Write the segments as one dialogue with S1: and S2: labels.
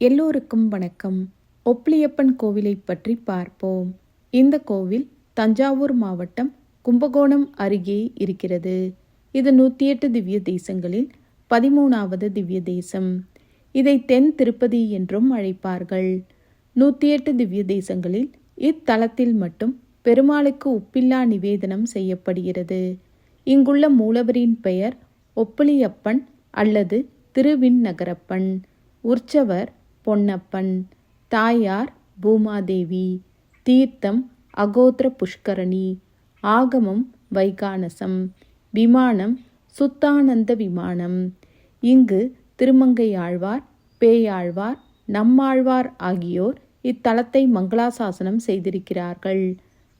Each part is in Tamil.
S1: எல்லோருக்கும் வணக்கம். ஒப்ளியப்பன் கோவிலை பற்றி பார்ப்போம். இந்த கோவில் தஞ்சாவூர் மாவட்டம் கும்பகோணம் அருகே இருக்கிறது. இது நூற்றி எட்டு திவ்ய தேசங்களில் பதிமூணாவது திவ்ய தேசம். இதை தென் திருப்பதி என்றும் அழைப்பார்கள். நூற்றி எட்டு திவ்ய தேசங்களில் இத்தலத்தில் மட்டும் பெருமாளுக்கு உப்பில்லா நிவேதனம் செய்யப்படுகிறது. இங்குள்ள மூலவரின் பெயர் ஒப்பிலியப்பன் அல்லது திருவிண்ணகரப்பன். உற்சவர் பொன்னப்பன் தாயார் பூமாதேவி தீர்த்தம் அகோத்திர புஷ்கரணி ஆகமம் வைகானசம் விமானம் சுத்தானந்த விமானம். இங்கு திருமங்கையாழ்வார் பேயாழ்வார் நம்மாழ்வார் ஆகியோர் இத்தலத்தை மங்களாசாசனம் செய்திருக்கிறார்கள்.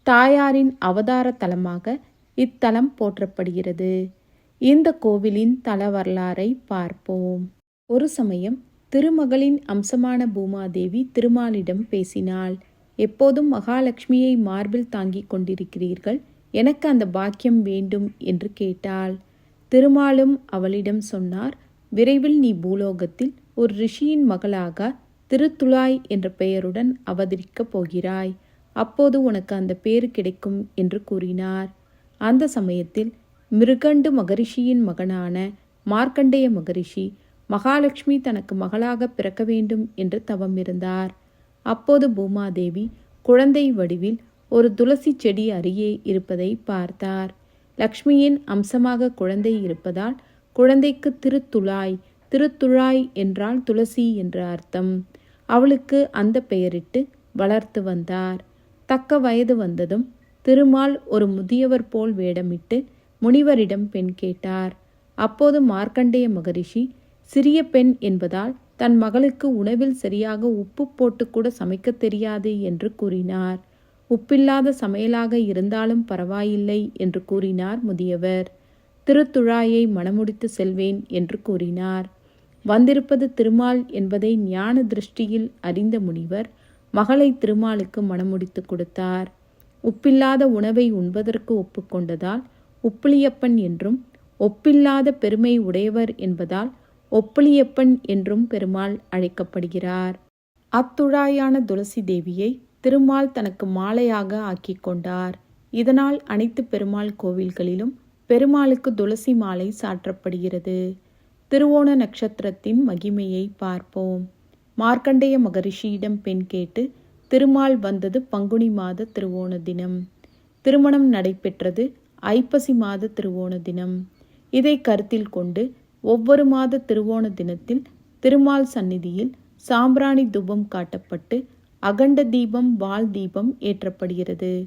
S1: தாயாரின் அவதார தலமாக இத்தலம் போற்றப்படுகிறது. இந்த கோவிலின் தல வரலாறை பார்ப்போம். ஒரு சமயம் திருமகளின் அம்சமான பூமாதேவி திருமாலிடம் பேசினாள். எப்போதும் மகாலட்சுமியை மார்பில் தாங்கிக் கொண்டிருக்கிறீர்கள். எனக்கு அந்த பாக்கியம் வேண்டும் என்று கேட்டாள். திருமாலும் அவளிடம் சொன்னார் விரைவில் நீ பூலோகத்தில் ஒரு ரிஷியின் மகளாக திருத்துழாய் என்ற பெயருடன் அவதரிக்கப் போகிறாய். அப்போது உனக்கு அந்த பேரு கிடைக்கும் என்று கூறினார். அந்த சமயத்தில் மிருகண்டு மகரிஷியின் மகனான மார்க்கண்டேய மகரிஷி மகாலட்சுமி தனக்கு மகளாக பிறக்க வேண்டும் என்று தவம் இருந்தார். அப்போது பூமாதேவி குழந்தை வடிவில் ஒரு துளசி செடி அருகே இருப்பதை பார்த்தார். லக்ஷ்மியின் அம்சமாக குழந்தை இருப்பதால் குழந்தைக்கு திருத்துழாய் திருத்துழாய் என்றால் துளசி என்ற அர்த்தம். அவளுக்கு அந்த பெயரிட்டு வளர்த்து வந்தார். தக்க வயது வந்ததும் திருமால் ஒரு முதியவர் போல் வேடமிட்டு முனிவரிடம் பெண் கேட்டார். அப்போது மார்க்கண்டேய மகரிஷி சிறிய பெண் என்பதால் தன் மகளுக்கு உணவில் சரியாக உப்பு போட்டு கூட சமைக்க தெரியாது என்று கூறினார். உப்பில்லாத சமையலாக இருந்தாலும் பரவாயில்லை என்று கூறினார் முதியவர். திருத்துழாயை மணமுடித்து செல்வேன் என்று கூறினார். வந்திருப்பது திருமால் என்பதை ஞான திருஷ்டியில் அறிந்த முனிவர் மகளை திருமாலுக்கு மணமுடித்து கொடுத்தார். உப்பில்லாத உணவை உண்பதற்கு ஒப்புக்கொண்டதால் உப்பிலியப்பன் என்றும் ஒப்பில்லாத பெருமை உடையவர் என்பதால் ஒப்பிலியப்பன் என்றும் பெருமாள் அழைக்கப்படுகிறார். அத்துழாயான துளசி தேவியை திருமால் தனக்கு மாலையாக ஆக்கி கொண்டார். இதனால் அனைத்து பெருமாள் கோவில்களிலும் பெருமாளுக்கு துளசி மாலை சாற்றப்படுகிறது. திருவோண நட்சத்திரத்தின் மகிமையை பார்ப்போம். மார்க்கண்டேய மகரிஷியிடம் பெண் கேட்டு திருமால் வந்தது பங்குனி மாத திருவோண தினம். திருமணம் நடைபெற்றது ஐப்பசி மாத திருவோண தினம். இதை கருத்தில் கொண்டு ஒவ்வொரு மாத திருவோண தினத்தில் திருமால் சந்நிதியில் சாம்பிராணி தூபம் காட்டப்பட்டு அகண்ட தீபம் வால் தீபம் ஏற்றப்படுகிறது.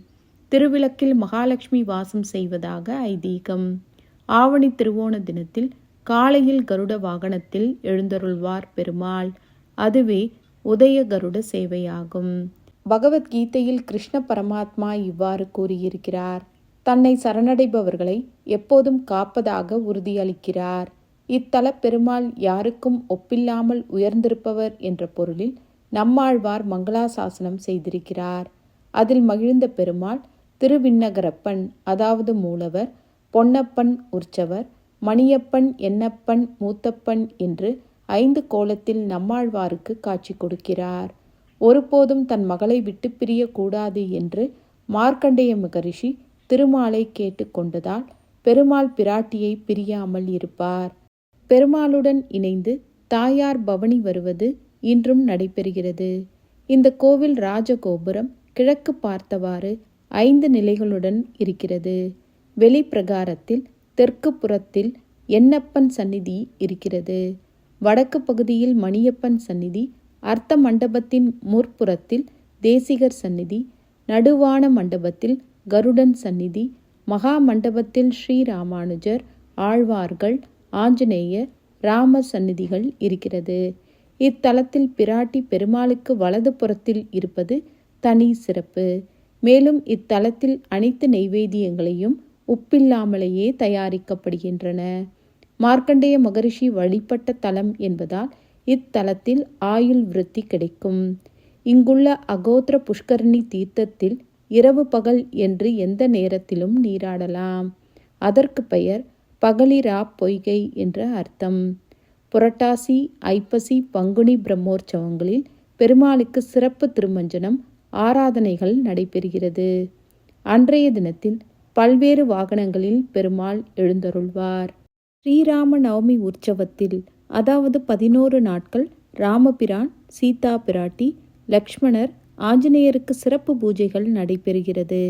S1: திருவிளக்கில் மகாலட்சுமி வாசம் செய்வதாக ஐதீகம். ஆவணி திருவோண தினத்தில் காலையில் கருட வாகனத்தில் எழுந்தருள்வார் பெருமாள். அதுவே உதய கருட சேவையாகும். பகவத்கீதையில் கிருஷ்ண பரமாத்மா இவ்வாறு கூறியிருக்கிறார். தன்னை சரணடைபவர்களை எப்போதும் காப்பதாக உறுதியளிக்கிறார். இத்தல பெருமாள் யாருக்கும் ஒப்பில்லாமல் உயர்ந்திருப்பவர் என்ற பொருளில் நம்மாழ்வார் மங்களாசாசனம் செய்திருக்கிறார். அதில் மகிழ்ந்த பெருமாள் திருவிண்ணகரப்பன் அதாவது மூலவர் பொன்னப்பன் உற்சவர் மணியப்பன் என்னப்பன் மூத்தப்பன் என்று ஐந்து கோலத்தில் நம்மாழ்வாருக்கு காட்சி கொடுக்கிறார். ஒருபோதும் தன் மகளை விட்டு பிரியக்கூடாது என்று மார்க்கண்டேய மகரிஷி திருமாலை கேட்டுக்கொண்டதால் பெருமாள் பிராட்டியை பிரியாமல் இருப்பார். பெருமாளுடன் இணைந்து தாயார் பவனி வருவது இன்றும் நடைபெறுகிறது. இந்த கோவில் ராஜகோபுரம் கிழக்கு பார்த்தவாறு ஐந்து நிலைகளுடன் இருக்கிறது. வெளிப்பிரகாரத்தில் தெற்கு புறத்தில் எண்ணப்பன் சந்நிதி இருக்கிறது. வடக்கு பகுதியில் மணியப்பன் சந்நிதி அர்த்த மண்டபத்தின் முற்புறத்தில் தேசிகர் சந்நிதி நடுவான மண்டபத்தில் கருடன் சந்நிதி மகா மண்டபத்தில் ஸ்ரீராமானுஜர் ஆழ்வார்கள் ஆஞ்சநேய ராமர் சந்நிதிகள் இருக்கிறது. இத்தலத்தில் பிராட்டி பெருமாளுக்கு வலது புறத்தில் இருப்பது தனி சிறப்பு. மேலும் இத்தலத்தில் அனைத்து நெய்வேதியங்களையும் உப்பில்லாமலேயே தயாரிக்கப்படுகின்றன. மார்க்கண்டேய மகரிஷி வழிபட்ட தலம் என்பதால் இத்தலத்தில் ஆயுள் விருத்தி கிடைக்கும். இங்குள்ள அகோத்திர புஷ்கரணி தீர்த்தத்தில் இரவு பகல் என்று எந்த நேரத்திலும் நீராடலாம். அதற்கு பெயர் பகலிரா பொய்கை என்ற அர்த்தம். புரட்டாசி ஐப்பசி பங்குனி பிரம்மோற்சவங்களில் பெருமாளுக்கு சிறப்பு திருமஞ்சனம் ஆராதனைகள் நடைபெறுகிறது. அன்றைய தினத்தில் பல்வேறு வாகனங்களில் பெருமாள் எழுந்தருள்வார். ஸ்ரீராம நவமி உற்சவத்தில் அதாவது பதினோரு நாட்கள் ராமபிரான் சீதா பிராட்டி லக்ஷ்மணர் ஆஞ்சநேயருக்கு சிறப்பு பூஜைகள் நடைபெறுகிறது.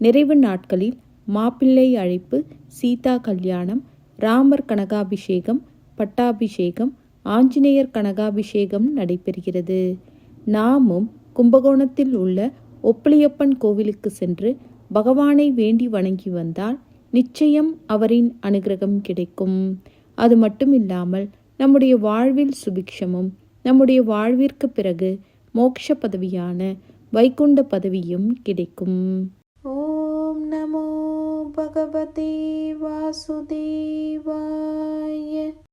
S1: நிறைவு நாட்களில் மாப்பிள்ளை அழைப்பு சீதா கல்யாணம் ராமர் கனகாபிஷேகம் பட்டாபிஷேகம் ஆஞ்சநேயர் கனகாபிஷேகம் நடைபெறுகிறது. நாமும் கும்பகோணத்தில் உள்ள ஒப்பிலியப்பன் கோவிலுக்கு சென்று பகவானை வேண்டி வணங்கி வந்தால் நிச்சயம் அவரின் அனுகிரகம் கிடைக்கும். அது மட்டுமில்லாமல் நம்முடைய வாழ்வில் சுபிக்ஷமும் நம்முடைய வாழ்விற்கு பிறகு மோட்ச பதவியான வைகுண்ட பதவியும் கிடைக்கும். ஓம் நமோ भगवते वासुदेवाय।